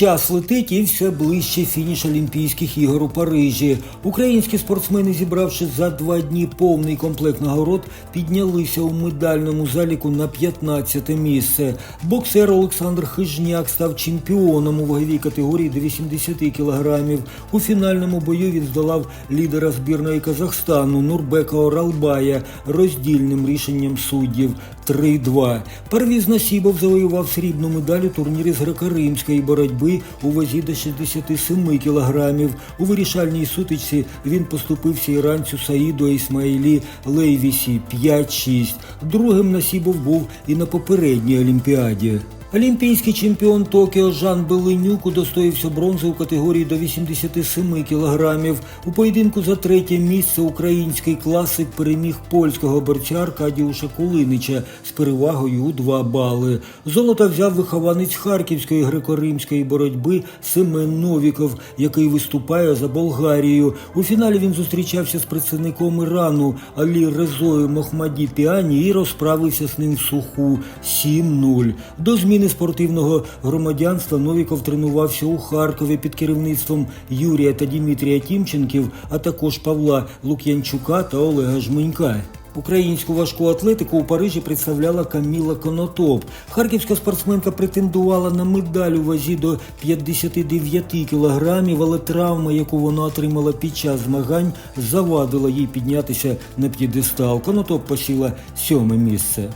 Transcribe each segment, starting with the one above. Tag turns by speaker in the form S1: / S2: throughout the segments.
S1: Час летить і все ближче фініш Олімпійських ігор у Парижі. Українські спортсмени, зібравши за два дні повний комплект нагород, піднялися у медальному заліку на 15 місце. Боксер Олександр Хижняк став чемпіоном у ваговій категорії до 80 кілограмів. У фінальному бою він здолав лідера збірної Казахстану Нурбека Оралбая роздільним рішенням суддів 3-2. Парвіз Насібов завоював срібну медаль у турнірі з греко-римської боротьби у вазі до 67 кілограмів. У вирішальній сутичці він поступився іранцю Саїду Ісмаїлі Лейвісі 5-6. Другим Насібов був і на попередній Олімпіаді. Олімпійський чемпіон Токіо Жан Беленюк удостоївся бронзи у категорії до 87 кілограмів. У поєдинку за третє місце український класик переміг польського борця Аркадіуша Кулинича з перевагою у 2 бали. Золото взяв вихованець Харківської греко-римської боротьби Семен Новіков, який виступає за Болгарію. У фіналі він зустрічався з представником Ірану Алі Резою Мохмаді Піані і розправився з ним в суху 7-0. До зміни спортивного громадянства Новіков тренувався у Харкові під керівництвом Юрія та Дмитрія Тімченків, а також Павла Лук'янчука та Олега Жменька. Українську важку атлетику у Парижі представляла Каміла Конотоп. Харківська спортсменка претендувала на медаль у вазі до 59 кілограмів, але травма, яку вона отримала під час змагань, завадила їй піднятися на п'єдестал. Конотоп посіла сьоме місце.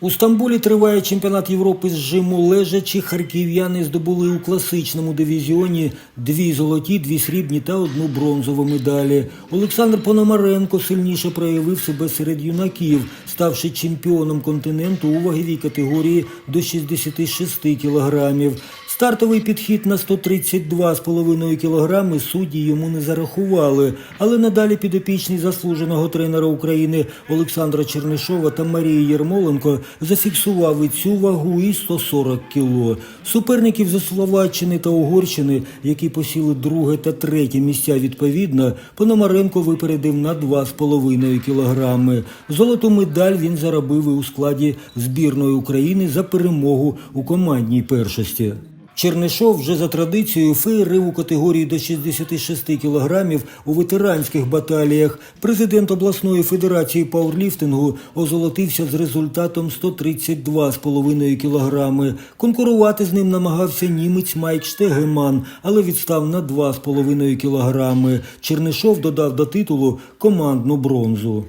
S1: У Стамбулі триває чемпіонат Європи з жиму лежачі. Харків'яни здобули у класичному дивізіоні дві золоті, дві срібні та одну бронзову медалі. Олександр Пономаренко сильніше проявив себе серед юнаків, ставши чемпіоном континенту у ваговій категорії до 66 кілограмів. Стартовий підхід на 132,5 кілограми судді йому не зарахували, але надалі підопічний заслуженого тренера України Олександра Чернишова та Марії Єрмоленко зафіксував і цю вагу і 140 кіло. Суперників зі Словаччини та Угорщини, які посіли друге та третє місця відповідно, Пономаренко випередив на 2,5 кілограми. Золоту медаль він заробив і у складі збірної України за перемогу у командній першості. Чернишов вже за традицією феєрив у категорії до 66 кілограмів у ветеранських баталіях. Президент обласної федерації пауерліфтингу озолотився з результатом 132,5 кілограми. Конкурувати з ним намагався німець Майк Штегеман, але відстав на 2,5 кілограми. Чернишов додав до титулу командну бронзу.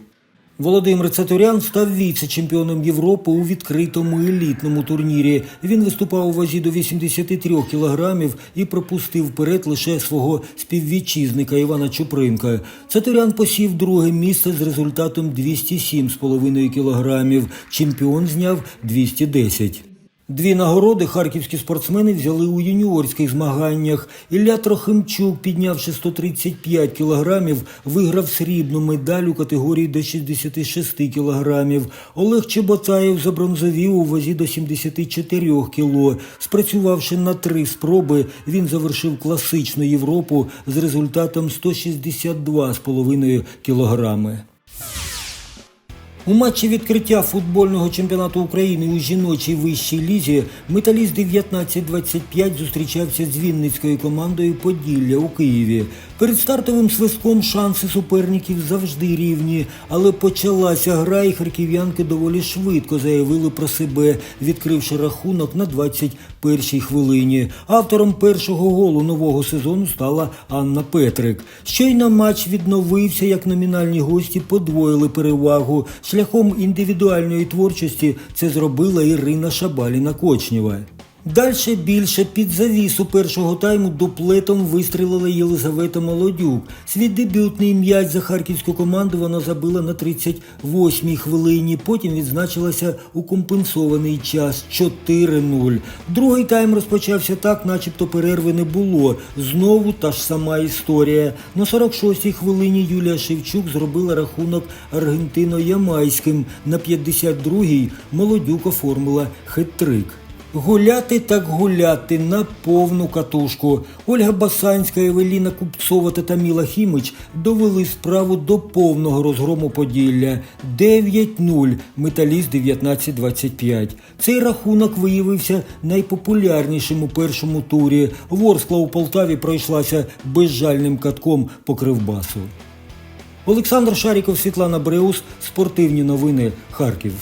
S1: Володимир Цатурян став віце-чемпіоном Європи у відкритому елітному турнірі. Він виступав у вазі до 83 кілограмів і пропустив вперед лише свого співвітчизника Івана Чупринка. Цатурян посів друге місце з результатом 207,5 кілограмів. Чемпіон зняв 210. Дві нагороди харківські спортсмени взяли у юніорських змаганнях. Ілля Трохимчук, піднявши 135 кілограмів, виграв срібну медаль у категорії до 66 кілограмів. Олег Чеботаєв забронзовів у вазі до 74 кіло. Спрацювавши на три спроби, він завершив класичну Європу з результатом 162,5 кілограми. У матчі відкриття футбольного чемпіонату України у жіночій вищій лізі металіст 19-25 зустрічався з Вінницькою командою Поділля у Києві. Перед стартовим свистком шанси суперників завжди рівні, але почалася гра, і харків'янки доволі швидко заявили про себе, відкривши рахунок на 21-й хвилині. Автором першого голу нового сезону стала Анна Петрик. Щойно матч відновився, як номінальні гості подвоїли перевагу. Шляхом індивідуальної творчості це зробила Ірина Шабаліна Кочнєва. Дальше більше під завісу першого тайму дуплетом вистрілила Єлизавета Молодюк. Свій дебютний м'яч за харківську команду вона забила на 38-й хвилині. Потім відзначилася у компенсований час 4-0. Другий тайм розпочався так, начебто перерви не було. Знову та ж сама історія. На 46-й хвилині Юлія Шевчук зробила рахунок аргентино-ямайським. На 52-й Молодюк оформила хет-трик. Гуляти так гуляти на повну катушку. Ольга Басанська, Евеліна Купцова та Таміла Хімич довели справу до повного розгрому Поділля. 9-0, металіст 19-25. Цей рахунок виявився найпопулярнішим у першому турі. Ворскла у Полтаві пройшлася безжальним катком по кривбасу. Олександр Шаріков, Світлана Бреус. Спортивні новини. Харків.